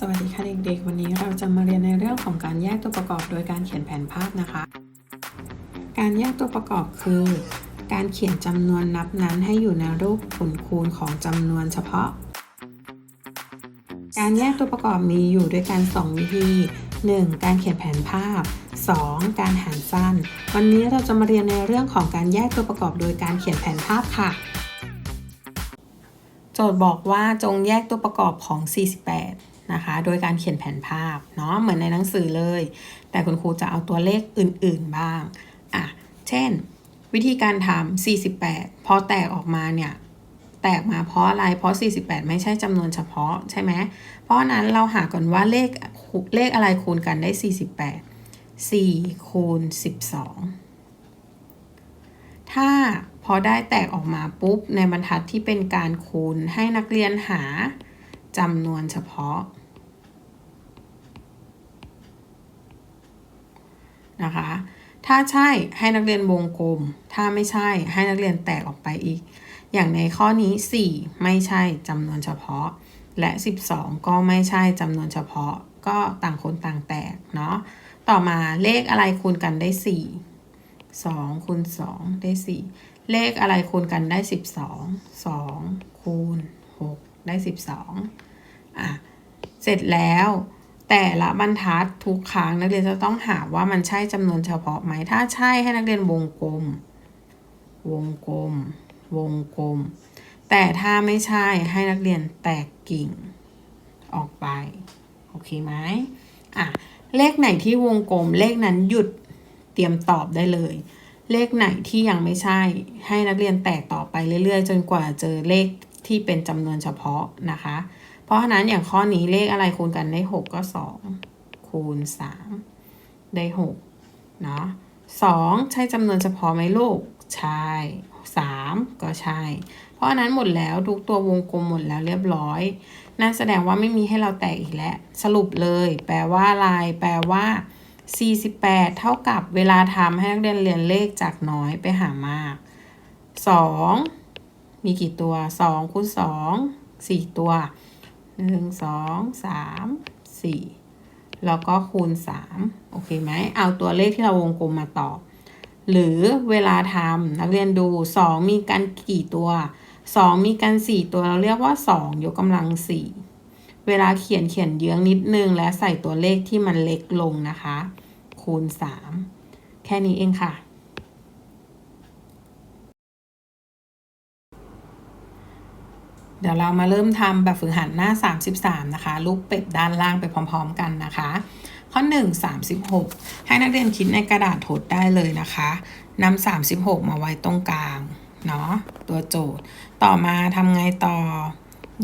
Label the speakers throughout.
Speaker 1: สวัสดีค่ะเด็กๆ วันนี้เราจะมาเรียนในเรื่องของการแยกตัวประกอบโดยการเขียนแผนภาพนะคะ การแยกตัวประกอบคือ การเขียนจำนวนนับนั้นให้อยู่ในรูปผลคูณของจำนวนเฉพาะ การแยกตัวประกอบมีอยู่ด้วยกัน 2 วิธี 1. การเขียนแผนภาพ 2. การหารสั้น วันนี้เราจะมาเรียนในเรื่องของการแยกตัวประกอบโดยการเขียนแผนภาพค่ะ โจทย์บอกว่าจงแยกตัวประกอบของ 48 นะคะ โดยการเขียนแผนภาพเนาะเหมือนในหนังสือเลย แต่คุณครูจะเอาตัวเลขอื่นๆบ้างอะเช่น วิธีการทำ48 พอแตกออกมาเนี่ยแตกมาเพราะอะไร เพราะ 48 ไม่ใช่จำนวนเฉพาะใช่ไหม เพราะนั้นเราหาก่อนว่าเลขเลขอะไรคูณกันได้ 48 4 คูณ 12 ถ้าพอได้แตกออกมาปุ๊บในบรรทัดที่เป็นการคูณให้นักเรียนหา จำนวนเฉพาะนะคะ ถ้าใช่ให้นักเรียนวงกลม ถ้าไม่ใช่ให้นักเรียนแตกออกไปอีก อย่างในข้อนี้ 4 ไม่ใช่จำนวนเฉพาะ และ 12 ก็ไม่ใช่จำนวนเฉพาะ ก็ต่างคนต่างแตกเนาะ ต่อมาเลขอะไรคูณกันได้ 4 2คูณ2ได้ 4 เลขอะไรคูณกันได้ 12 2คูณ6ได้ 12 อะเสร็จแล้วแต่ละบรรทัดทุกครั้งนักเรียนจะต้องหาว่ามันใช่จำนวนเฉพาะไหม ถ้าใช่ให้นักเรียนวงกลม วงกลม วงกลม แต่ถ้าไม่ใช่ให้นักเรียนแตกกิ่งออกไป โอเคไหมอะเลขไหนที่วงกลม เลขนั้นหยุดเตรียมตอบได้เลย เลขไหนที่ยังไม่ใช่ ให้นักเรียนแตกต่อไปเรื่อยๆ จนกว่าเจอเลขที่เป็นจำนวนเฉพาะนะคะ เพราะฉะนั้นอย่างข้อนี้เลขอะไรคูณกันได้ 6 ก็ 2 คูณ 3 ได้6เนาะ2ใช่จำนวนเฉพาะไหมลูก ใช่ 3 ก็ใช่ เพราะฉะนั้นหมดแล้วทุกตัววงกลมหมดแล้วเรียบร้อย นั่นแสดงว่าไม่มีให้เราแตกอีกแล้ว สรุปเลย แปลว่าอะไรแปลว่า 48 เท่ากับเวลาทำให้นักเรียนเรียนเลขจากน้อยไปหามาก 2 มีกี่ตัว 2คูณ2 4 ตัว 1 2 3 4แล้วก็คูณ3โอเคไหมเอาตัวเลขที่เราวงกลมมาตอบ หรือเวลาทำนักเรียนดู2มีกันกี่ตัว2มีกัน4ตัวเราเรียกว่า2ยกกำลัง4เวลาเขียนเขียนเยื้องนิดนึง และใส่ตัวเลขที่มันเล็กลงนะคะ คูณ 3 แค่นี้เองค่ะ เดี๋ยวเรามาเริ่มทำแบบฝึกหัดหน้า 33 นะคะรูปเป็ดด้านล่างไปพร้อมๆกันนะคะ ข้อ 1 36 ให้นักเรียนคิดในกระดาษทดได้เลยนะคะนำ36 มาไว้ตรงกลางเนาะตัวโจทย์ ต่อมาทำไงต่อ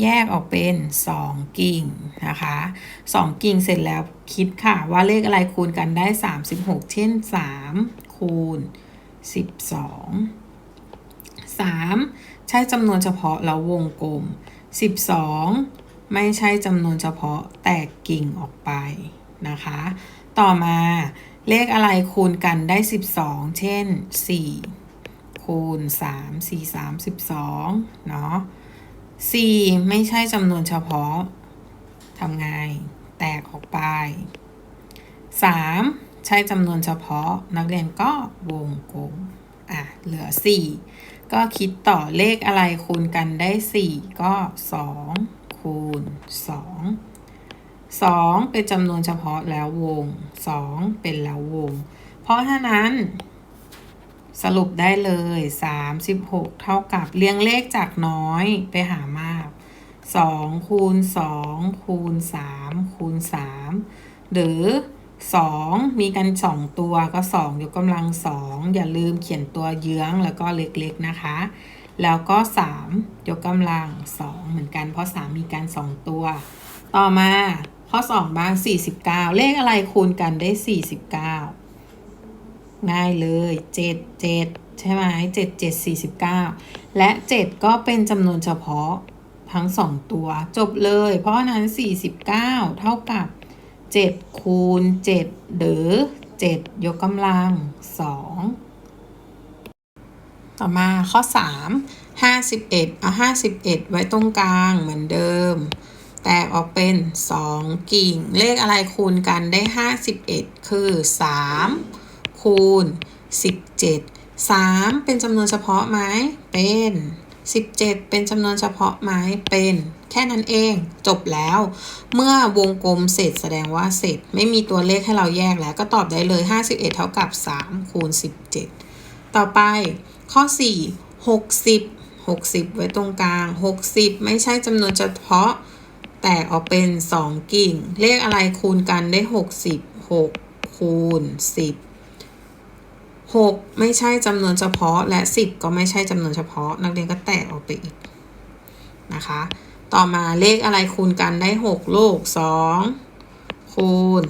Speaker 1: แยกออกเป็น 2 กิ่งนะคะ 2 กิ่งเสร็จแล้วคิดค่ะว่าเลขอะไรคูณกันได้ 36 เช่น 3 คูณ 12 3 ใช่จำนวนเฉพาะแล้ววงกลม 12 ไม่ใช่จำนวนเฉพาะแตกกิ่งออกไปนะคะ ต่อมาเลขอะไรคูณกันได้ 12 เช่น 4 คูณ 3 4 3 12 เนาะ4ไม่ใช่จำนวนเฉพาะทำไง แตกออกไป 3 ใช่จำนวนเฉพาะนักเรียนก็วงกลม อะ เหลือ 4 ก็คิดต่อเลขอะไรคูณกันได้ 4 ก็ 2 คูณ 2 2 เป็นจำนวนเฉพาะแล้ววง 2 เป็นแล้ววง เพราะฉะนั้น สรุปได้เลย 36 เท่ากับเรียงเลขจากน้อยไปหามาก 2 คูณ 2 คูณ 3 คูณ 3 หรือ 2 มีกัน 2 ตัวก็ 2 ยกกำลัง 2 อย่าลืมเขียนตัวเยื้องแล้วก็เล็กๆนะคะ แล้วก็ 3 ยกกำลัง 2 เหมือนกัน เพราะ 3 มีกัน 2 ตัว ต่อมาข้อ 2 บ้าง 49 เลขอะไรคูณกันได้ 49 ง่ายเลย 7 7 ใช่ไหม7 7 49 และ 7 ก็เป็นจำนวนเฉพาะทั้ง 2 ตัว จบเลย เพราะฉะนั้น 49 เท่ากับ 7 คูณ 7 หรือ 7 ยกกำลัง 2 ต่อมาข้อ 3 51 เอา 51 ไว้ตรงกลางเหมือนเดิม แตกออกเป็น 2 กิ่ง เลขอะไรคูณกันได้ 51 คือ 3 คูณ 17 3 เป็นจำนวนเฉพาะไหมเป็น 17 เป็นจำนวนเฉพาะไหมเป็น แค่นั้นเองจบแล้ว เมื่อวงกลมเสร็จแสดงว่าเสร็จ ไม่มีตัวเลขให้เราแยกแล้วก็ตอบได้เลย 51 เท่ากับ 3 คูณ 17 ต่อไปข้อ 4 60 60 ไว้ตรงกลาง 60 ไม่ใช่จำนวนเฉพาะ แตกออกเป็น 2 กิ่ง เลขอะไรคูณกันได้ 60 6 คูณ 10 6 ไม่ใช่จำนวนเฉพาะและ 10 ก็ไม่ใช่จำนวนเฉพาะ นักเรียนก็แตกออกไปอีกนะคะ ต่อมาเลขอะไรคูณกันได้ 6 ลูก 2 คูณ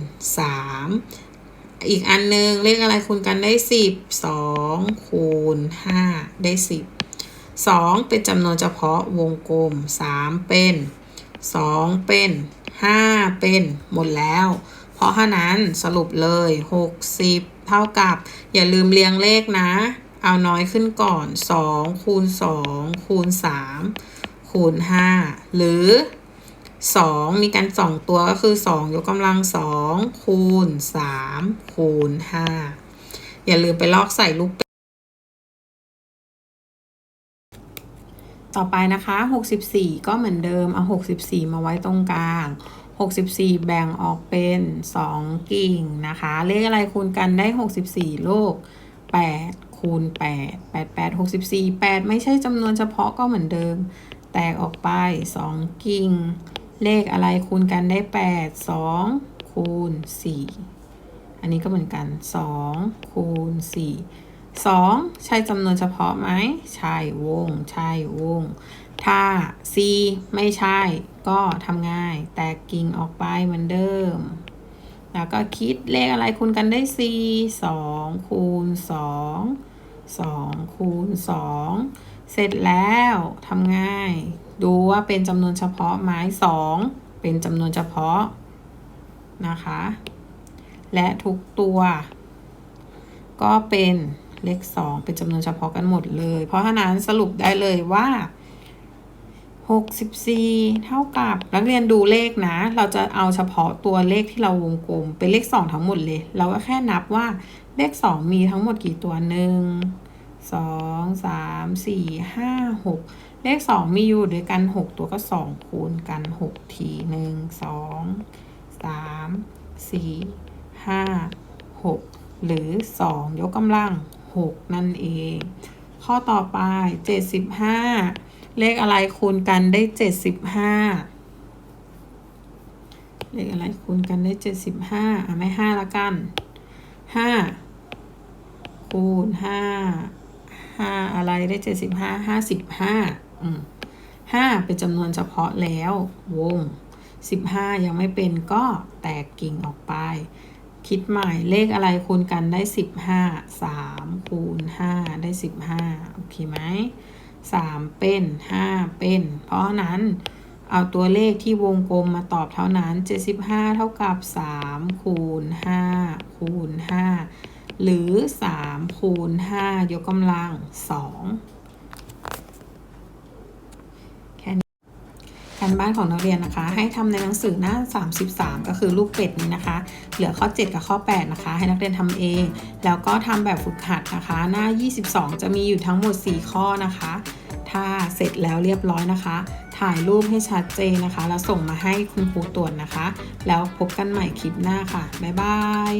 Speaker 1: 3 อีกอันนึงเลขอะไรคูณกันได้ 10 2 คูณ 5 ได้ 10 2 เป็นจำนวนเฉพาะวงกลม 3 เป็นสองเป็นห้าเป็น หมดแล้ว เพราะฉะนั้นสรุปเลยหกสิบเท่ากับ อย่าลืมเรียงเลขนะ เอาน้อยขึ้นก่อนสองคูณสองคูณสาม คูณห้าหรือสองมีกันสองตัวก็คือสองยกกำลังสองคูณสามคูณห้าอย่าลืมไปลอกใส่ลูกต่อไปนะคะ 64 ก็เหมือนเดิม เอา 64 มาไว้ตรงกลาง 64 แบ่งออกเป็น 2 กิ่งนะคะ เลขอะไรคูณกันได้ 64 ลูก 8 คูณ 8 8 8 64 8 ไม่ใช่จำนวนเฉพาะก็เหมือนเดิม แตกออกไป 2 กิ่ง เลขอะไรคูณกันได้ 8 2 คูณ 4 อันนี้ก็เหมือนกัน 2 คูณ4สองใช่จำนวนเฉพาะไหม ใช่วง ใช่วง ถ้า c ไม่ใช่ก็ทำง่าย แตกกิ่งออกไปเหมือนเดิม แล้วก็คิดเลขอะไรคูณกันได้ c 2คูณ 2 2 คูณ 2 เสร็จแล้วทำง่าย ดูว่าเป็นจำนวนเฉพาะไหม2 เป็นจำนวนเฉพาะนะคะ และทุกตัว ก็เป็นเลข2เป็นจำนวนเฉพาะกันหมดเลย เพราะฉะนั้นสรุปได้เลยว่า 64 เท่ากับนักเรียนดูเลขนะ เราจะเอาเฉพาะตัวเลขที่เราวงกลม เป็นเลข 2 ทั้งหมดเลย เราก็แค่นับว่าเลข 2 มีทั้งหมดกี่ตัวหนึ่งสองสามสี่ห้าหกเลข 2 มีอยู่ด้วยกัน 6 ตัวก็ 2 คูณกัน 6 ทีหนึ่งสองสามสี่ห้าหกหรือ 2 ยกกำลัง 6 นั่นเอง ข้อต่อไป 75 เลขอะไรคูณกันได้75เลขอะไรคูณกันได้75อะไม่5ละกัน5คูณ5 5อะไรได้75 55อืม5เป็นจำนวนเฉพาะแล้ววง15ยังไม่เป็นก็แตกกิ่งออกไป คิดใหม่เลขอะไรคูณกันได้15 3คูณ5ได้15โอเคไหม 3 เป็น 5 เป็น เพราะนั้นเอาตัวเลขที่วงกลมมาตอบเท่านั้น 75 เท่ากับ 3 คูณ 5 คูณ 5 หรือ 3 คูณ 5 ยกกำลัง 2 การบ้านของนักเรียนนะคะ ให้ทำในหนังสือหน้า 33 ก็คือรูปเป็ดนี้นะคะ เหลือข้อ 7 กับข้อ 8 นะคะ ให้นักเรียนทำเอง แล้วก็ทำแบบฝึกหัดนะคะ หน้า 22 จะมีอยู่ทั้งหมด 4 ข้อนะคะ ถ้าเสร็จแล้วเรียบร้อยนะคะ ถ่ายรูปให้ชัดเจนนะคะ แล้วส่งมาให้คุณครูตรวจนะคะ แล้วพบกันใหม่คลิปหน้าค่ะ บ๊ายบาย